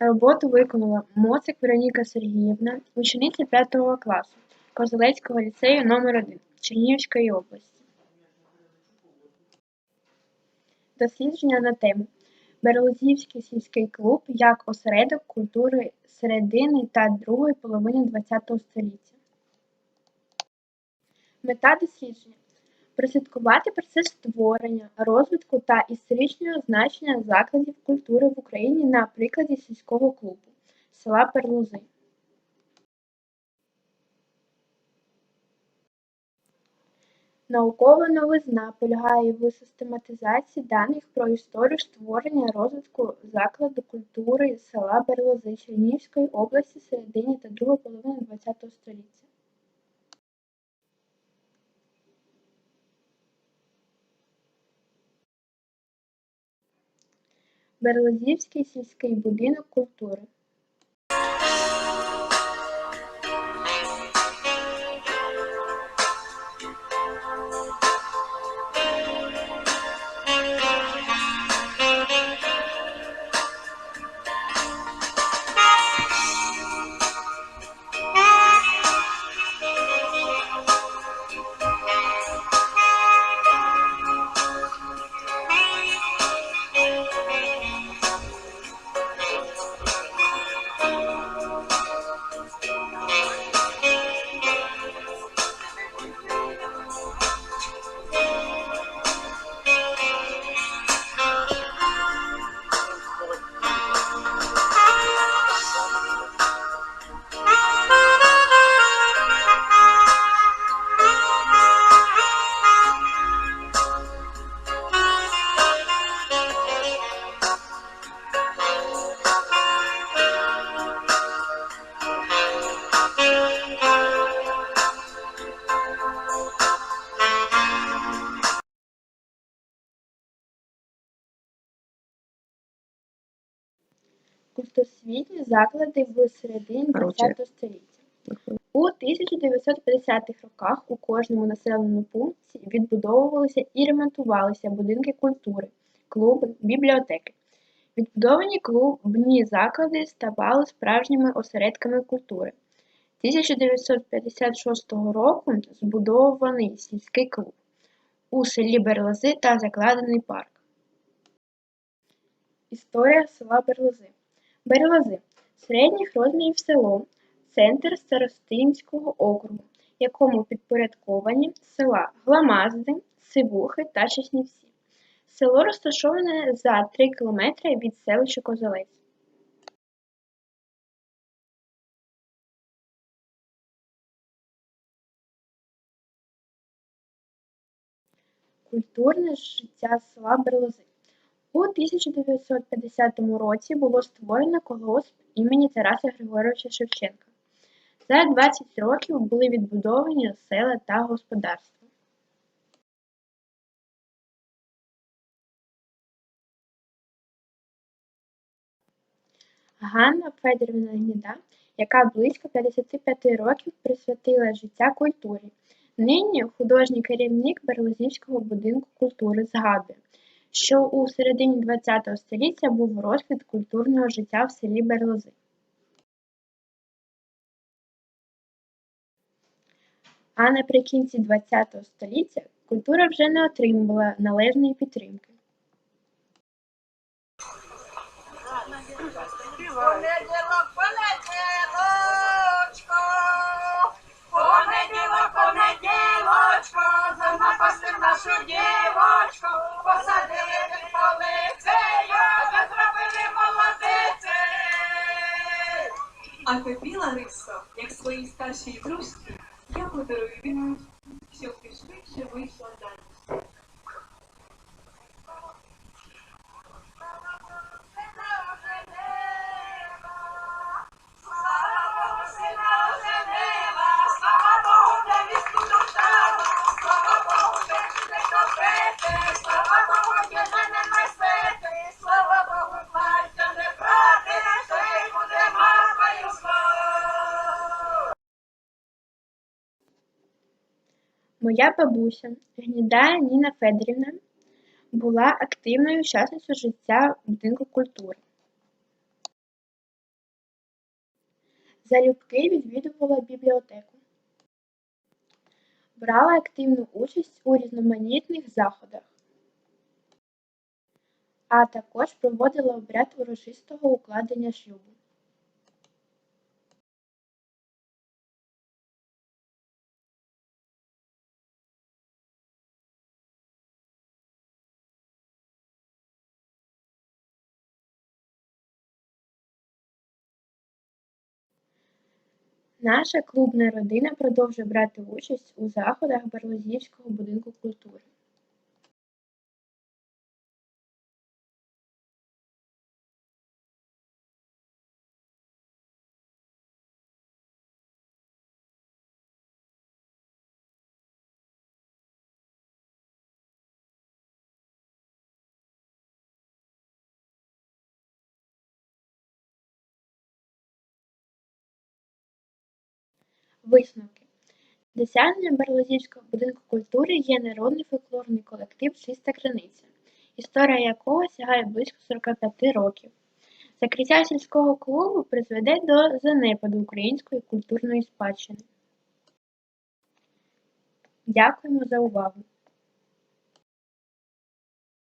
Роботу виконала Моцик Вероніка Сергіївна, учениця 5 класу Козелецького ліцею номер 1 Чернігівської області. Дослідження на тему Берлозівський сільський клуб як осередок культури середини та другої половини ХХ століття. Мета дослідження прослідкувати процес створення, розвитку та історичного значення закладів культури в Україні на прикладі сільського клубу села Перлузи. Наукова новизна полягає в систематизації даних про історію створення розвитку закладу культури села Берлози Чернігівської області середині та другої половини ХХ століття. Берлозівський сільський будинок культури. Культосвітні заклади в середині ХХ століття. У 1950-х роках у кожному населеному пункті відбудовувалися і ремонтувалися будинки культури, клуби, бібліотеки. Відбудовані клубні заклади ставали справжніми осередками культури. 1956 року збудований сільський клуб у селі Берлози та закладений парк. Історія села Берлози. Берлози середніх розмірів село, центр Старостинського округу, якому підпорядковані села Гламазди, Сивухи та Чеснівці. Село розташоване за 3 кілометри від селища Козелець. Культурне життя села Берлози. У 1950 році було створено колгосп імені Тараса Григоровича Шевченка. За 20 років були відбудовані села та господарства. Ганна Федорівна Гніда, яка близько 55 років присвятила життя культурі. Нині художній керівник Берлозівського будинку культури згадує, що у середині ХХ століття був розквіт культурного життя в селі Берлози. А наприкінці ХХ століття культура вже не отримувала належної підтримки. Понеділок, понеділочко, запасти нашу дівочку, А тобі, Ларисо, як своїй старшій дружці, я подарую щоб ти швидше вийшла заміж. Моя бабуся, Гніда Ніна Федорівна, була активною учасницею життя будинку культури. Залюбки відвідувала бібліотеку. Брала активну участь у різноманітних заходах, а також проводила обряд урочистого укладення шлюбу. Наша клубна родина продовжує брати участь у заходах Барлозівського будинку культури. Висновки. досягненням Берлозівського будинку культури є народний фольклорний колектив Чиста криниця, історія якого сягає близько 45 років. Закриття сільського клубу призведе до занепаду української культурної спадщини. Дякуємо за увагу!